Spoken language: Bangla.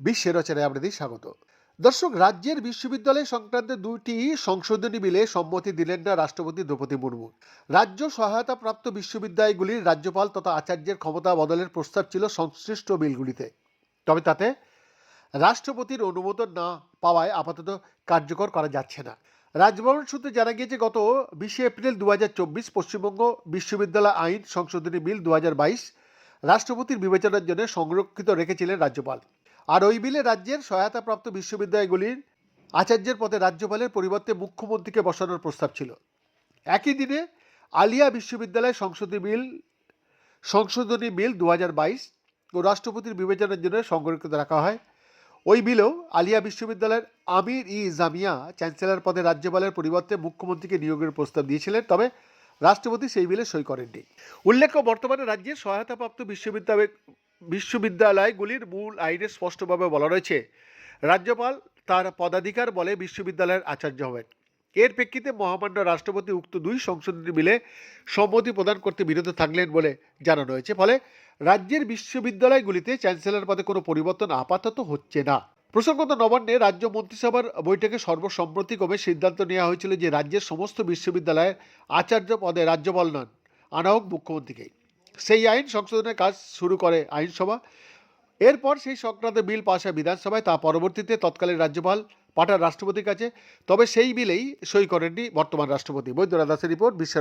বিশ্বের রচনায় আপনাদের স্বাগত। দর্শক, রাজ্যের বিশ্ববিদ্যালয় সংক্রান্ত দুটি সংশোধনী বিলে সম্মতি দিলেন না রাষ্ট্রপতি দ্রৌপদী মুর্মু। রাজ্য সহায়তাপ্রাপ্ত বিশ্ববিদ্যালয়গুলির রাজ্যপাল তথা আচার্যের ক্ষমতা বদলের প্রস্তাব ছিল সংশ্লিষ্ট বিলগুলিতে। তবে তাতে রাষ্ট্রপতির অনুমোদন না পাওয়ায় আপাতত কার্যকর করা যাচ্ছে না। রাজভবন সূত্রে জানা গিয়েছে, গত বিশে এপ্রিল দু হাজার চব্বিশ পশ্চিমবঙ্গ বিশ্ববিদ্যালয় আইন সংশোধনী বিল দু হাজার বাইশ রাষ্ট্রপতির বিবেচনার জন্য সংরক্ষিত রেখেছিলেন রাজ্যপাল। আর ওই বিলে রাজ্যের সহায়তাপ্রাপ্ত বিশ্ববিদ্যালয়গুলির আচার্যের পদে রাজ্যপালের পরিবর্তে মুখ্যমন্ত্রীকে বসানোর প্রস্তাব ছিল। একই দিনে আলিয়া বিশ্ববিদ্যালয় সংশোধনী বিল সংশোধনী বিল দু হাজার বাইশ ও রাষ্ট্রপতির বিবেচনার জন্য সংরক্ষিত রাখা হয়। ওই বিলেও আলিয়া বিশ্ববিদ্যালয়ের আমির ই জামিয়া চ্যান্সেলর পদে রাজ্যপালের পরিবর্তে মুখ্যমন্ত্রীকে নিয়োগের প্রস্তাব দিয়েছিলেন, তবে রাষ্ট্রপতি সেই বিলে সই করেননি। উল্লেখ্য, বর্তমানে রাজ্যে সহায়তাপ্রাপ্ত বিশ্ববিদ্যালয় বিশ্ববিদ্যালয়গুলির মূল আইনে স্পষ্টভাবে বলা রয়েছে, রাজ্যপাল তার পদাধিকার বলে বিশ্ববিদ্যালয়ের আচার্য হবেন। এর প্রেক্ষিতে মহামান্য রাষ্ট্রপতি উক্ত দুই সংশোধনী বিলে সম্মতি প্রদান করতে বিরত থাকলেন বলে জানানো হয়েছে। ফলে রাজ্যের বিশ্ববিদ্যালয়গুলিতে চ্যান্সেলর পদে কোনো পরিবর্তন আপাতত হচ্ছে না। প্রসঙ্গত নবান্নে রাজ্য মন্ত্রিসভার বৈঠকে সর্বসম্মতিক্রমে সিদ্ধান্ত নেওয়া হয়েছিল যে রাজ্যের সমস্ত বিশ্ববিদ্যালয়ের আচার্য পদে রাজ্যপাল নন আনা হোক মুখ্যমন্ত্রীকেই। সেই আইন সংশোধনের কাজ শুরু করে আইনসভা। এরপর সেই সংক্রান্ত বিল পাশ হয় বিধানসভায়, তা পরবর্তীতে তৎকালীন রাজ্যপাল পাঠান রাষ্ট্রপতির কাছে তবে সেই বিলেই সই করেননি বর্তমান রাষ্ট্রপতি। বৈদ্যনাথ দাসের রিপোর্ট বিশ্ব